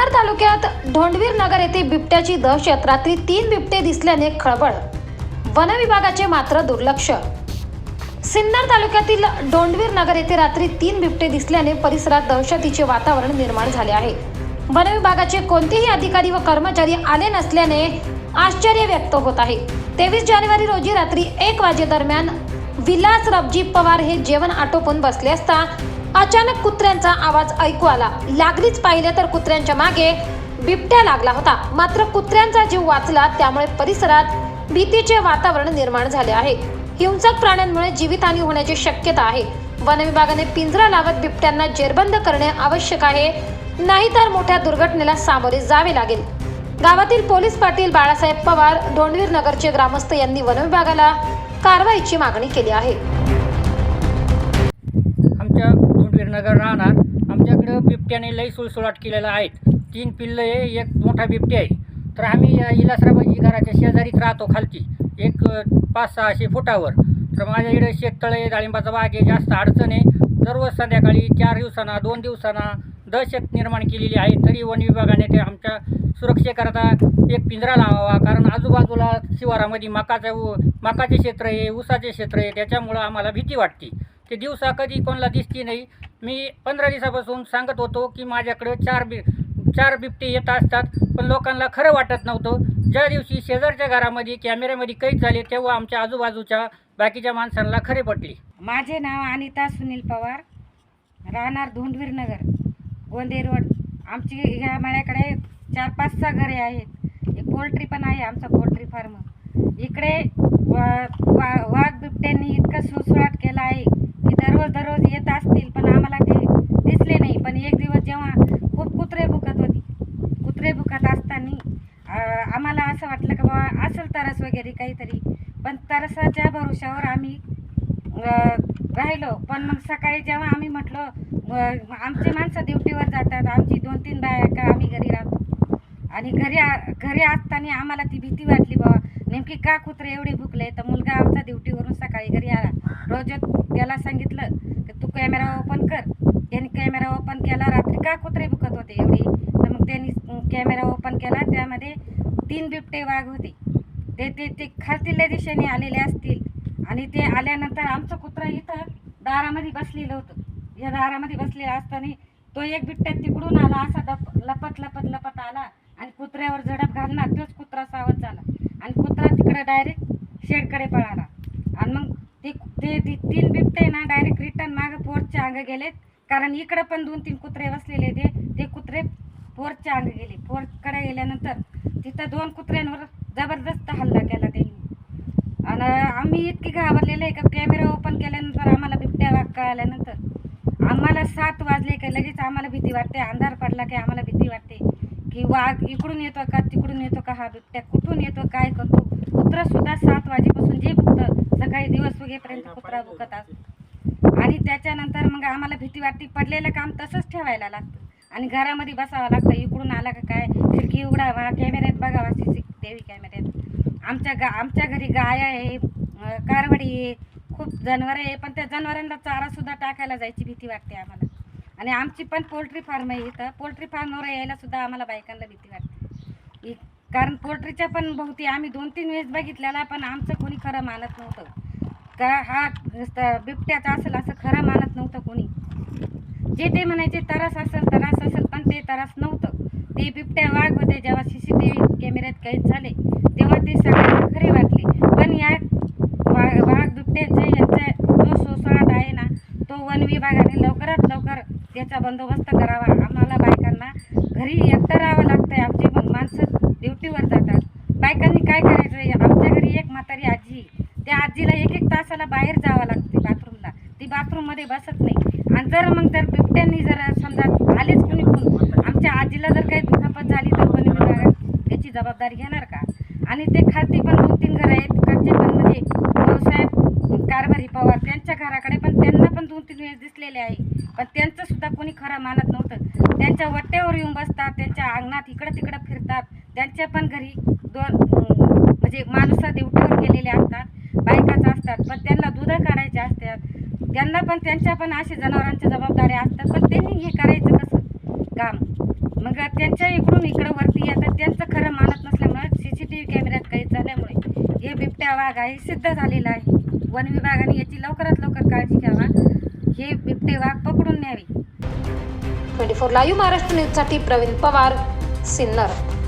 सिन्नर तालुक्यात ढोंडवीर नगर येथे बिबट्याची दहशत. रात्री तीन बिबटे दिसल्याने खळबळ. वनविभागाचे मात्र दुर्लक्ष. सिन्नर तालुक्यातील डोंडवीर नगर येथे रात्री तीन बिबटे दिसल्याने परिसरात दहशतीचे वातावरण निर्माण झाले आहे. वनविभागाचे कोणतेही अधिकारी व कर्मचारी आले नसल्याने आश्चर्य व्यक्त होत आहे. तेवीस जानेवारी रोजी रात्री एक वाजेदरम्यान विलास रबजी पवार हे जेवण आटोपून बसले असता अचानक कुत्र्यांचा आवाज ऐकू आला. लागलीच पाहिले तर कुत्र्यांच्या मागे बिबट्या लागला होता. मात्र कुत्र्यांचा जीव वाचला त्यामुळे परिसरात भीतीचे वातावरण निर्माण झाले आहे. हिंसक प्राण्यांमुळे जीवितहानी होण्याची शक्यता आहे. वनविभागाने पिंजरा लावत बिबट्यांना जेरबंद करणे आवश्यक आहे. नाहीतर मोठ्या दुर्घटनेला सामोरे जावे लागेल. गावातील पोलीस पाटील बाळासाहेब पवार डोंडवीर नगरचे ग्रामस्थ यांनी वनविभागाला कारवाईची मागणी केली आहे. नगर राहणार. आमच्याकडं बिबट्याने लई सुळसुळाट केलेला आहेत. तीन पिल्लं आहे एक मोठा बिबटी आहे. तर आम्ही या इलासराबाजी घराच्या शेजारीच राहतो खालची. एक पाच सहाशे फुटावर. तर माझ्या इकडे शेततळे आहे, डाळिंबाचा बाग आहे जास्त अडचण आहे. दररोज संध्याकाळी चार दिवसांना दोन दिवसांना दहशत निर्माण केलेली आहे. तरी वन विभागाने ते आमच्या सुरक्षेकरता एक पिंजरा लावावा. कारण आजूबाजूला शिवारामध्ये मकाचं उ- मकाचे क्षेत्र आहे ऊसाचे क्षेत्र आहे. त्याच्यामुळं आम्हाला भीती वाटते. ते दिवसा कधी कोणाला दिसती नाही. मी पंधरा दिवसापासून सांगत होतो की माझ्याकडं चार बि चार बिबटे येत असतात पण लोकांना खरं वाटत नव्हतं. ज्या दिवशी शेजारच्या घरामध्ये कॅमेऱ्यामध्ये कैद झाले तेव्हा आमच्या आजूबाजूच्या बाकीच्या माणसांना खरे पटले. माझे नाव अनिता सुनील पवार राहणार धोंडवीरनगर गोंदे रोड. आमची ह्या माळ्याकडे चार पाच सहा घरे आहेत. एक पोल्ट्री पण आहे आमचा पोल्ट्री फार्म. इकडे वा- वा- वाघ बिबट्यांनी इतका सुळसुळाट केला आहे. की दररोज दररोज येत असतील पण आम्हाला ते दिसले नाही. पण एक दिवस जेव्हा खूप कुत्रे भुकत होती कुत्रे भुकत असताना आम्हाला असं वाटलं की बाबा असेल तरस वगैरे काहीतरी. पण तरसाच्या भरोशावर आम्ही राहिलो. पण मग सकाळी जेव्हा आम्ही म्हटलो अं, आमचे माणसं ड्युटीवर जातात आमची दोन तीन बायका आम्ही घरी राहतो. आणि घरी घरी असताना आम्हाला ती भीती वाटली बाबा नेमकी का कुत्रे एवढे भुकले? तर मुलगा आमचा ड्युटीवरून सकाळी घरी आला. रोज त्याला सांगितलं की तू कॅमेरा ओपन कर. त्याने कॅमेरा ओपन केला. रात्री का कुत्रे भुकत होते एवढी? तर मग त्यांनी कॅमेरा ओपन केला. त्यामध्ये तीन बिबटे वाघ होते. ते ते ते खालतील्या दिशेने आलेले असतील. आणि ते आल्यानंतर आमचं कुत्रा इथं दारामध्ये बसलेलं होतं. या दारामध्ये बसलेलं असताना तो एक बिबट्या तिकडून आला. असा दप लपत लपत लपत आला. आणि कुत्र्यावर झडप घालणार तोच कुत्रा सावध झाला. आणि कुत्रा तिकडं डायरेक्ट शेडकडे पळाला. आणि मग ते ते तीन बिबटे ना डायरेक्ट रिटर्न मागं पोरच्या अंग गेलेत. कारण इकडं पण दोन तीन कुत्रे बसलेले ते. ते कुत्रे पोरच्या अंग गेले. पोरकडे गेल्यानंतर तिथं दोन कुत्र्यांवर जबरदस्त हल्ला केला त्यांनी. आणि आम्ही इतकी घाबरलेले आहे का? कॅमेरा ओपन केल्यानंतर आम्हाला बिबट्या वाघ कळाल्यानंतर आम्हाला सात वाजले का? लगेच आम्हाला भीती वाटते. अंधार पडला की आम्हाला भीती वाटते. की वाघ इकडून येतो का तिकडून येतो का हा बिबट्या कुठून येतो काय करतो? कुत्रा सुद्धा सात वाजेपासून जे भुकतं सकाळी दिवस उगेपर्यंत कुत्रा भुकत असतो आणि त्याच्यानंतर मग आम्हाला भीती वाटते पडलेलं काम तसंच ठेवायला लागतं. आणि घरामध्ये बसावं लागतं इकडून आला का काय? खिडकी उघडावा कॅमेऱ्यात बघावा सी सी टी व्ही कॅमेऱ्यात. आमच्या गा आमच्या घरी गाय आहे कारवडी आहे खूप जनावरं आहे पण त्या जनावरांना चारा सुद्धा टाकायला जायची भीती वाटते आम्हाला. आणि आमची पण पोल्ट्री फार्म आहे इथं. पोल्ट्री फार्मवर यायला सुद्धा आम्हाला बायकांना भीती वाटते. कारण पोल्ट्रीच्या पण भोवती आम्ही दोन तीन वेळेस बघितलेला पण आमचं कोणी खरं मानत नव्हतं. का हा नुसतं बिबट्याचा असेल असं खरं मानत नव्हतं कोणी. जे ते म्हणायचे तरास असेल तरास असेल पण ते तरास नव्हतं. ते बिबट्या वाघ होते जेव्हा सी सी टी व्ही कॅमेऱ्यात कैद झाले तेव्हा ते सगळ्यांना खरे वाटले. पण या वाघ वाघ बिबट्याचे यांचा जो सोसळाट आहे ना तो वन विभागाने त्याचा बंदोबस्त करावा. आम्हाला बायकांना घरी एकटं राहावं लागतं आहे आमची मग माणसं ड्युटीवर जातात. बायकांनी काय करायचं आमच्या घरी एक म्हातारी आजी त्या आजीला एक एक तासाला बाहेर जावं लागते बाथरूमला. ती बाथरूममध्ये बसत नाही. आणि जर मग जर बिबट्यांनी जर समजा आलेच कोणी कोण? आमच्या आजीला जर काही दुखापत झाली तर कोणी त्याची जबाबदारी घेणार का? आणि ते खालती पण दोन तीन घरं आहेत तिकडचे पण म्हणजे भाऊसाहेब पवार. त्यांच्या घराकडे पण त्यांना पण दोन तीन वेळेस दिसलेले आहे. पण त्यांचं सुद्धा कोणी खरं मानत नव्हतं. त्यांच्या वट्ट्यावर येऊन बसतात त्यांच्या अंगणात इकडं तिकडं फिरतात. त्यांच्या पण घरी दोन म्हणजे माणसं देवटीवर गेलेले असतात बायकाच असतात. पण त्यांना दुधं काढायचे असतात. त्यांना पण त्यांच्या पण असे जनावरांच्या जबाबदाऱ्या असतात. पण त्यांनी हे करायचं कसं? काम. मग त्यांच्या इकडून इकडं वरती येतात. त्यांचं खरं मानत नसल्यामुळे सी सी टी व्ही कॅमेऱ्यात काही झाल्यामुळे हे बिबट्या वाघ आहे सिद्ध झालेलं आहे. वन विभागाने याची लवकरात लवकर काळजी घ्यावा. हे बिबटे वाघ पकडून न्यावी. ट्वेंटी फोर लाईव्ह महाराष्ट्र न्यूजसाठी प्रवीण पवार सिन्नर.